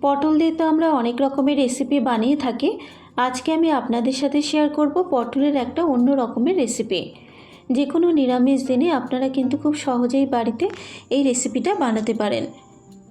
পটল দিয়ে তো আমরা অনেক রকমের রেসিপি বানিয়ে থাকি। আজকে আমি আপনাদের সাথে শেয়ার করব পটলের একটা অন্য রকমের রেসিপি যে কোনো নিরামিষ দিনে আপনারা কিন্তু খুব সহজেই বাড়িতে এই রেসিপিটা বানাতে পারেন।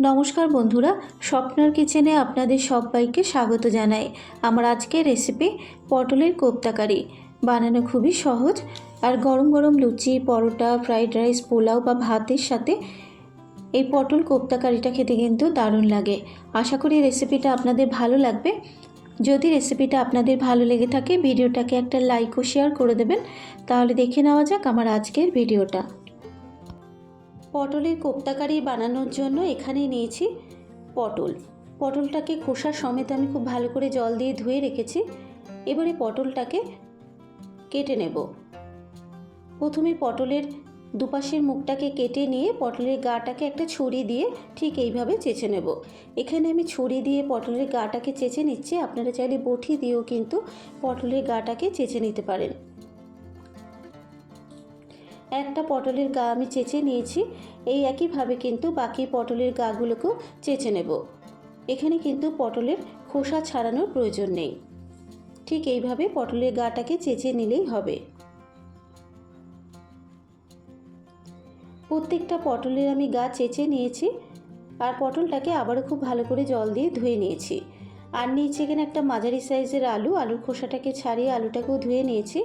নমস্কার বন্ধুরা, স্বপ্নার কিচেনে আপনাদের সবাইকে স্বাগত জানাই। আমার আজকের রেসিপি পটলের কোপ্তাকারি। বানানো খুবই সহজ। আর গরম গরম লুচি, পরোটা ফ্রাইড রাইস পোলাও বা ভাতের সাথে এই পটল কোপ্তা কারিটা খেতে কিন্তু দারুণ লাগে। আশা করি রেসিপিটা আপনাদের ভালো লাগবে। যদি রেসিপিটা আপনাদের ভালো লেগে থাকে, ভিডিওটাকে একটা লাইক ও শেয়ার করে দেবেন। তাহলে দেখে নেওয়া যাক আমার আজকের ভিডিওটা। পটলের কোপ্তা কারি বানানোর জন্য এখানে নিয়েছি পটল। পটলটাকে খোসা সমেত আমি খুব ভালো করে জল দিয়ে ধুয়ে রেখেছি। এবারে পটলটাকে কেটে নেব। প্রথমে পটলের দুপাশের মুখটাকে কেটে নিয়ে পটলের গাটাকে একটা ছুরি দিয়ে ঠিক এইভাবে চেঁচে নেব। এখানে আমি ছুরি দিয়ে পটলের গাটাকে চেঁচে নিচ্ছি। আপনারা চাইলে বটি দিয়েও কিন্তু পটলের গাটাকে চেঁচে নিতে পারেন। একটা পটলের গা আমি চেঁচে নিয়েছি। এই একইভাবে কিন্তু বাকি পটলের গাগুলোকেও চেঁচে নেব। এখানে কিন্তু পটলের খোসা ছাড়ানোর প্রয়োজন নেই। ঠিক এইভাবে পটলের গাটাকে চেঁচে নিলেই হবে। প্রত্যেকটা পটলের আমি গা চেঁচে নিয়েছি আর পটলটাকে আবারও খুব ভালো করে জল দিয়ে ধুয়ে নিয়েছি। আর নিয়েছি এখানে একটা মাঝারি সাইজের আলু, আলুর খোসাটাকে ছাড়িয়ে আলুটাকেও ধুয়ে নিয়েছি।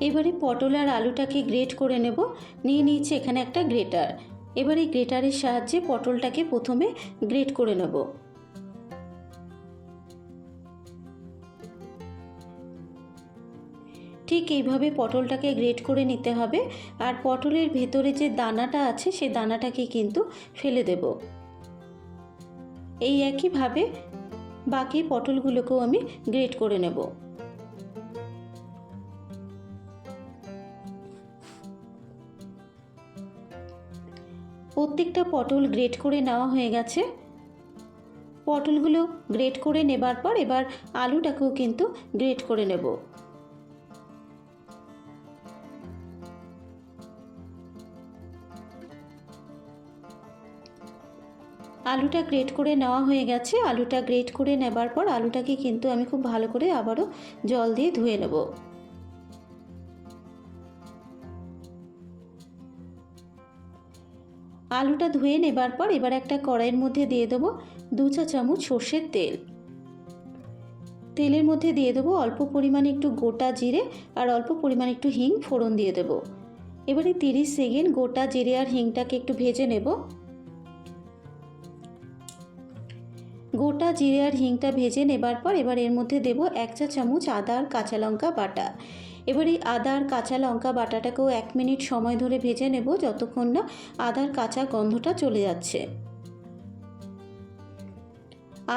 এবারে পটল আর আলুটাকে গ্রেট করে নেব। নিয়ে নিয়েছি এখানে একটা গ্রেটার। এবারে গ্রেটারের সাহায্যে পটলটাকে প্রথমে গ্রেট করে নেব। ঠিক এইভাবে পটলটাকে গ্রেট করে নিতে হবে। আর পটলের ভেতরে যে দানাটা আছে সেই দানাটাকে কিন্তু ফেলে দেব। এই একইভাবে বাকি পটলগুলোকেও আমি গ্রেট করে নেব। প্রত্যেকটা পটল গ্রেট করে নেওয়া হয়ে গেছে। পটলগুলো গ্রেট করে নেবার পর এবার আলুটাকেও কিন্তু গ্রেট করে নেব। আলুটা গ্রেট করে নেওয়া হয়ে গেছে। আলুটা গ্রেট করে নেবার পর আলুটাকে কিন্তু আমি খুব ভালো করে আবারও জল দিয়ে ধুয়ে নেব। আলুটা ধুয়ে নেবার পর এবার একটা কড়াইয়ের মধ্যে দিয়ে দেবো দু চা চামচ সর্ষের তেল। তেলের মধ্যে দিয়ে দেবো অল্প পরিমাণে একটু গোটা জিরে আর অল্প পরিমাণে একটু হিং ফোড়ন দিয়ে দেবো। এবারে তিরিশ সেকেন্ড গোটা জিরে আর হিংটাকে একটু ভেজে নেব। গোটা জিরে আর হিংটা ভেজে নেবার পর এবার এর মধ্যে দেব এক চা চামচ আদা আর কাঁচা লঙ্কা বাটা। এবার এই আদা আর কাঁচা লঙ্কা বাটাটাকেও এক মিনিট সময় ধরে ভেজে নেব যতক্ষণ না আদার কাঁচা গন্ধটা চলে যাচ্ছে।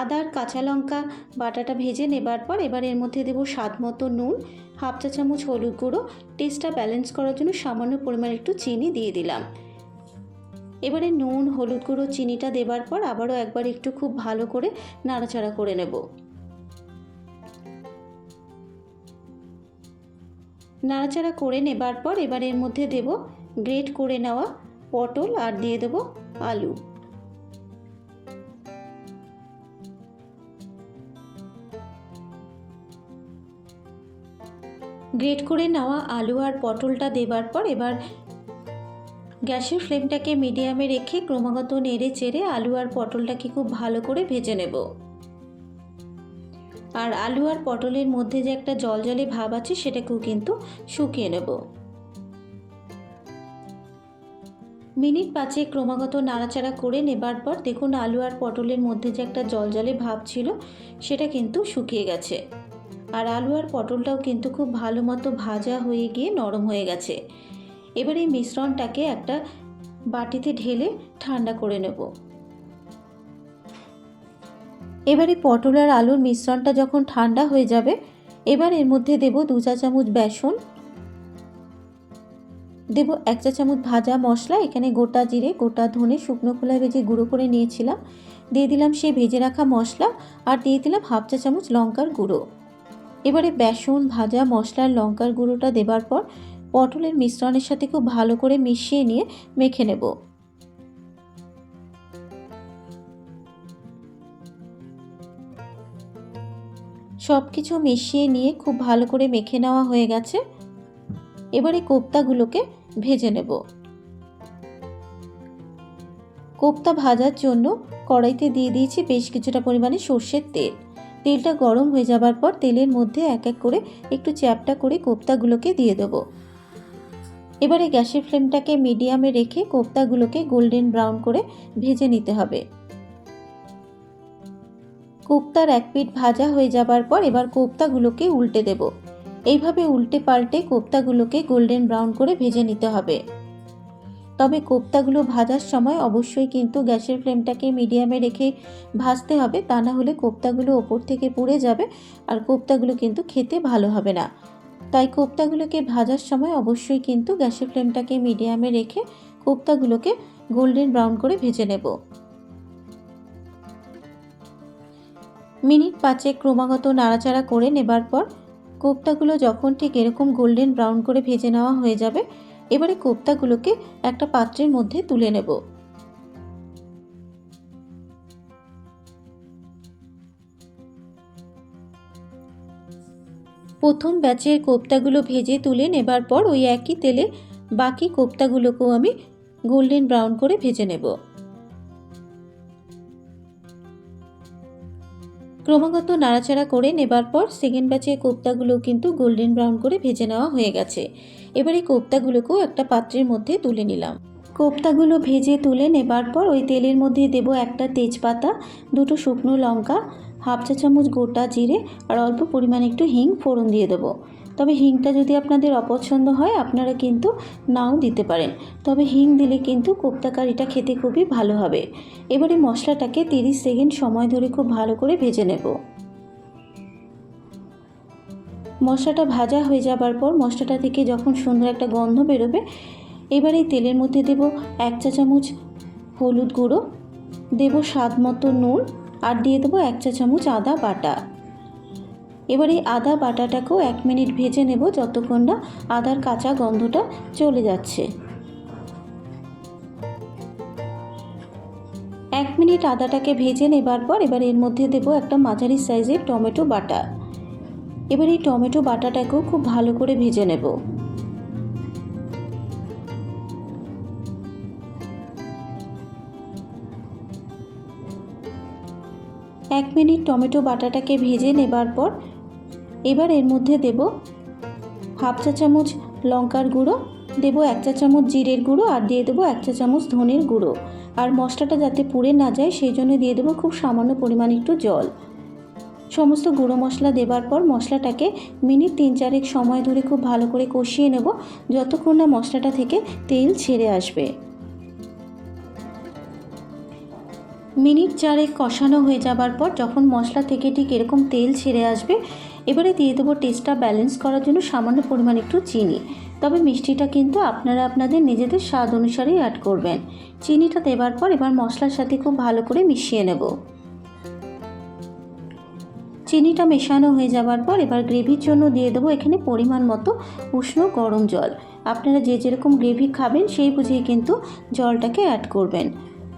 আদার কাঁচা লঙ্কা বাটাটা ভেজে নেবার পর এবার এর মধ্যে দেব স্বাদ মতো নুন, হাফ চা চামচ হলুদ গুঁড়ো। টেস্টটা ব্যালেন্স করার জন্য সামান্য পরিমাণ একটু চিনি দিয়ে দিলাম। এবারে নুন, হলুদ গুঁড়ো, চিনিটা দেবার পর আবারও একবার একটু খুব ভালো করে নাড়াচাড়া করে নেব। নাড়াচাড়া করে নেবার পর এবার এর মধ্যে দেব গ্রেট করে নেওয়া পটল আর দিয়ে দেব আলু। গ্রেট করে নেওয়া আলু আর পটলটা দেবার পর এবার গ্যাসের ফ্লেমটাকে মিডিয়ামে রেখে ক্রমাগত নেড়ে চেড়ে আলু আর পটলটাকে খুব ভালো করে ভেজে নেব। আর আলু আর পটলের মধ্যে যে একটা জলজলে ভাব আছে সেটাকেও কিন্তু শুকিয়ে নেব। মিনিট পাঁচে ক্রমাগত নাড়াচাড়া করে নেবার পর দেখুন আলু আর পটলের মধ্যে যে একটা জলজলে ভাব ছিল সেটা কিন্তু শুকিয়ে গেছে। আর আলু আর পটলটাও কিন্তু খুব ভালো মতো ভাজা হয়ে গিয়ে নরম হয়ে গেছে। এবার এই মিশ্রণটাকে একটা বাটিতে ঢেলে ঠান্ডা করে নেব। এবারে পটল আর আলুর মিশ্রণটা যখন ঠান্ডা হয়ে যাবে, এবার এর মধ্যে দেব দু চা চামচ বেসন। দেব এক চা চামচ ভাজা মশলা, এখানে গোটা জিরে, গোটা ধনে, শুকনো খোলা ভেজে গুঁড়ো করে নিয়েছিলাম। দিয়ে দিলাম সেই ভেজে রাখা মশলা আর দিয়ে দিলাম হাফ চা চামচ লঙ্কার গুঁড়ো। এবারে বেসন, ভাজা মশলার লঙ্কার গুঁড়োটা দেবার পর পটলের মিশ্রণের সাথে খুব ভালো করে মিশিয়ে নিয়ে মেখে নেব। সব কিছু মিশিয়ে নিয়ে খুব ভালো করে মেখে নেওয়া হয়ে গেছে। এবারে কোপ্তাগুলোকে ভেজে নেব। কোপ্তা ভাজার জন্য কড়াইতে দিয়ে দিয়েছি বেশ কিছুটা পরিমাণে সর্ষের তেল। তেলটা গরম হয়ে যাবার পর তেলের মধ্যে এক এক করে একটু চ্যাপটা করে কোপ্তাগুলোকে দিয়ে দেবো। এবারে গ্যাসের ফ্লেমটাকে মিডিয়ামে রেখে কোপ্তাগুলোকে গোল্ডেন ব্রাউন করে ভেজে নিতে হবে। কোপ্তার এক পিঠ ভাজা হয়ে যাবার পর এবার কোপ্তাগুলোকে উল্টে দেব। এইভাবে উল্টে পাল্টে কোপ্তাগুলোকে গোল্ডেন ব্রাউন করে ভেজে নিতে হবে। তবে কোপ্তাগুলো ভাজার সময় অবশ্যই কিন্তু গ্যাসের ফ্লেমটাকে মিডিয়ামে রেখে ভাজতে হবে, তা না হলে কোপ্তাগুলো ওপর থেকে পুড়ে যাবে আর কোপ্তাগুলো কিন্তু খেতে ভালো হবে না। তাই কোপ্তাগুলোকে ভাজার সময় অবশ্যই কিন্তু গ্যাসের ফ্লেমটাকে মিডিয়ামে রেখে কোপ্তাগুলোকে গোল্ডেন ব্রাউন করে ভেজে নেব। মিনিট পাঁচে ক্রমাগত নাড়াচাড়া করে নেবার পর কোপ্তাগুলো যখন ঠিক এরকম গোল্ডেন ব্রাউন করে ভেজে নেওয়া হয়ে যাবে, এবারে কোপ্তাগুলোকে একটা পাত্রের মধ্যে তুলে নেব। প্রথম ব্যাচের কোপ্তাগুলো ভেজে তুলে নেবার পর ওই একই তেলে বাকি কোপ্তাগুলোকেও আমি গোল্ডেন ব্রাউন করে ভেজে নেব। ক্রমাগত নাড়াচাড়া করে নেবার পর সেকেন্ড ব্যাচের কোপ্তাগুলো কিন্তু গোল্ডেন ব্রাউন করে ভেজে নেওয়া হয়ে গেছে। এবার এই কোপ্তাগুলোকেও একটা পাত্রের মধ্যে তুলে নিলাম। কোপ্তাগুলো ভেজে তুলে নেবার পর ওই তেলের মধ্যে দেব একটা তেজপাতা, দুটো শুকনো লঙ্কা হাফ চা চামচ গোটা জিরে আর অল্প পরিমাণে একটু হিং ফোড়ন দিয়ে দেবো। তবে হিংটা যদি আপনাদের অপছন্দ হয়, আপনারা কিন্তু নাও দিতে পারেন। তবে হিং দিলে কিন্তু কোপ্তা কারিটা খেতে খুবই ভালো হবে। এবারে মশলাটাকে তিরিশ সেকেন্ড সময় ধরে খুব ভালো করে ভেজে নেব। মশলাটা ভাজা হয়ে যাবার পর মশলাটা থেকে যখন সুন্দর একটা গন্ধ বেরোবে, এবার তেলের মধ্যে দেব এক চা চামচ হলুদ গুঁড়ো, দেব স্বাদ মতো নুন আর দিয়ে দেবো এক চা চামচ আদা বাটা। এবার এই আদা বাটাটাকেও এক মিনিট ভেজে নেব যতক্ষণ না আদার কাঁচা গন্ধটা চলে যাচ্ছে। এক মিনিট আদাটাকে ভেজে নেবার পর এবার এর মধ্যে দেব একটা মাঝারি সাইজের টমেটো বাটা। এবার এই টমেটো বাটাটাকেও খুব ভালো করে ভেজে নেব। এক মিনিট টমেটো বাটাটাকে ভেজে নেবার পর এবার এর মধ্যে দেব হাফ চা চামচ লঙ্কার গুঁড়ো, দেব এক চা চামচ জিরের গুঁড়ো আর দিয়ে দেবো এক চা চামচ ধনের গুঁড়ো। আর মশলাটা যাতে পুড়ে না যায় সেই জন্য দিয়ে দেবো খুব সামান্য পরিমাণ একটু জল। সমস্ত গুঁড়ো মশলা দেবার পর মশলাটাকে মিনিট তিন চারেক সময় ধরে খুব ভালো করে কষিয়ে নেব, যতক্ষণ না মশলাটা থেকে তেল ছেড়ে আসবে। মিনিট চারেক কষানো হয়ে যাবার পর যখন মশলা থেকে ঠিক এরকম তেল ছেড়ে আসবে, এবারে দিয়ে দেবো টেস্টটা ব্যালেন্স করার জন্য সামান্য পরিমাণ একটু চিনি। তবে মিষ্টিটা কিন্তু আপনারা আপনাদের নিজেদের স্বাদ অনুসারেই অ্যাড করবেন। চিনিটা দেবার পর এবার মশলার সাথে খুব ভালো করে মিশিয়ে নেব। চিনিটা মেশানো হয়ে যাবার পর এবার গ্রেভির জন্য দিয়ে দেবো এখানে পরিমাণ মতো উষ্ণ গরম জল। আপনারা যে যেরকম গ্রেভি খাবেন সেই বুঝেই কিন্তু জলটাকে অ্যাড করবেন।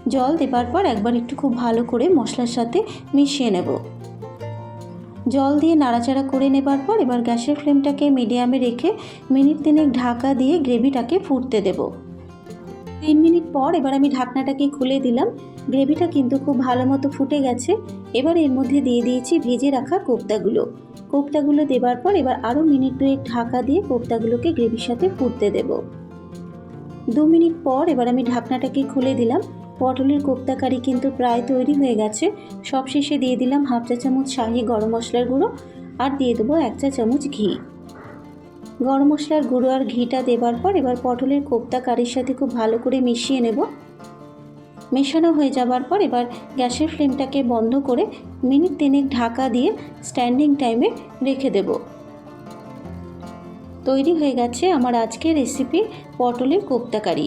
জল দেবার পর একবার একটু খুব ভালো করে মশলার সাথে মিশিয়ে নেব। জল দিয়ে নাড়াচাড়া করে নেবার পর এবার গ্যাসের ফ্লেমটাকে মিডিয়ামে রেখে মিনিট তিনেক ঢাকা দিয়ে গ্রেভিটাকে ফুটতে দেব। তিন মিনিট পর এবার আমি ঢাকনাটাকে খুলে দিলাম। গ্রেভিটা কিন্তু খুব ভালো মতো ফুটে গেছে। এবার এর মধ্যে দিয়ে দিয়েছি ভেজে রাখা কোপ্তাগুলো। কোপ্তাগুলো দেবার পর এবার আরও মিনিট দুয়েক ঢাকা দিয়ে কোপ্তাগুলোকে গ্রেভির সাথে ফুটতে দেব। দু মিনিট পর এবার আমি ঢাকনাটাকে খুলে দিলাম। পটলের কোপ্তা কারি কিন্তু প্রায় তৈরি হয়ে গেছে। সব শেষে দিয়ে দিলাম হাফ চা চামচ শাহি গরম মশলার গুঁড়ো আর দিয়ে দেবো এক চা চামচ ঘি। গরম মশলার গুঁড়ো আর ঘিটা দেবার পর এবার পটলের কোপ্তা কারির সাথে খুব ভালো করে মিশিয়ে নেব। মেশানো হয়ে যাবার পর এবার গ্যাসের ফ্লেমটাকে বন্ধ করে মিনিট তিনেক ঢাকা দিয়ে স্ট্যান্ডিং টাইমে রেখে দেব। তৈরি হয়ে গেছে আমার আজকের রেসিপি পটলের কোপ্তা কারি